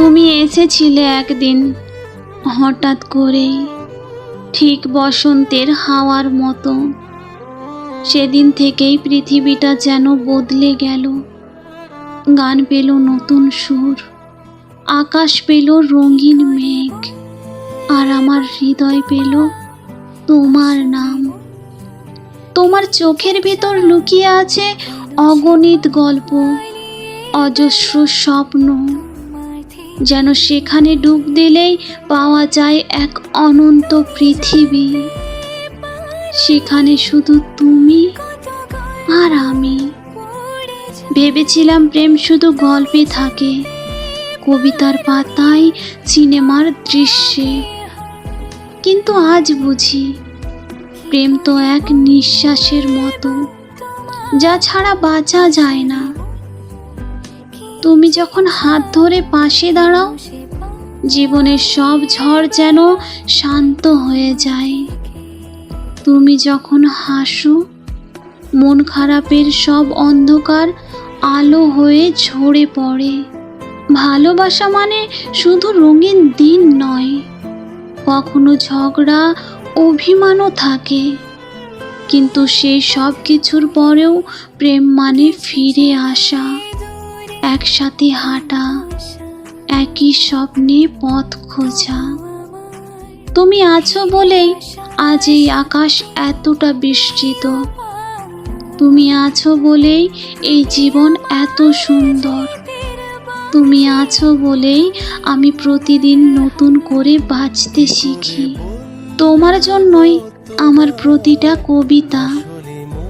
তুমি এসেছিলে একদিন হঠাৎ করেই, ঠিক বসন্তের হাওয়ার মতো। সেদিন থেকেই পৃথিবীটা যেন বদলে গেল। গান পেল নতুন সুর, আকাশ পেল রঙিন মেঘ, আর আমার হৃদয় পেল তোমার নাম। তোমার চোখের ভিতর লুকিয়ে আছে অগণিত গল্প, অজস্র স্বপ্ন। যেন সেখানে ডুব দিলেই পাওয়া যায় এক অনন্ত পৃথিবী। সেখানে শুধু তুমি আর আমি। ভেবেছিলাম প্রেম শুধু গল্পে থাকে, কবিতার পাতায় সিনেমার দৃশ্যে। কিন্তু আজ বুঝি, প্রেম তো এক নিঃশ্বাসের মতো, যা ছাড়া বাঁচা যায় না। তুমি যখন হাত ধরে পাশে দাঁড়াও, জীবনের সব ঝড় যেন শান্ত হয়ে যায়। তুমি যখন হাসো, মন খারাপের সব অন্ধকার আলো হয়ে ঝরে পড়ে। ভালোবাসা মানে শুধু রঙিন দিন নয়, কখনো ঝগড়া, অভিমানও থাকে। কিন্তু সেই সব কিছুর পরেও প্রেম মানে ফিরে আসা। একসাথে হাঁটা, একই স্বপ্নে পথ খোঁজা। তুমি আছো বলেই আজ এই আকাশ এতটা বিস্তৃত। তুমি আছো বলেই এই জীবন এত সুন্দর। তুমি আছো বলেই আমি প্রতিদিন নতুন করে বাঁচতে শিখি। তোমার জন্যই আমার প্রতিটা কবিতা,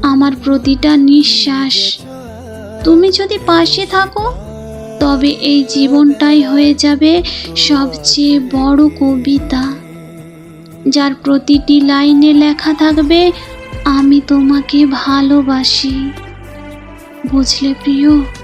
আমার প্রতিটা নিঃশ্বাস। তুমি যদি পাশে থাকো, তবে এই জীবনটাই হয়ে যাবে সবচেয়ে বড় কবিতা। যার প্রতিটি লাইনে লেখা থাকবে, আমি তোমাকে ভালোবাসি। বুঝলে প্রিয়?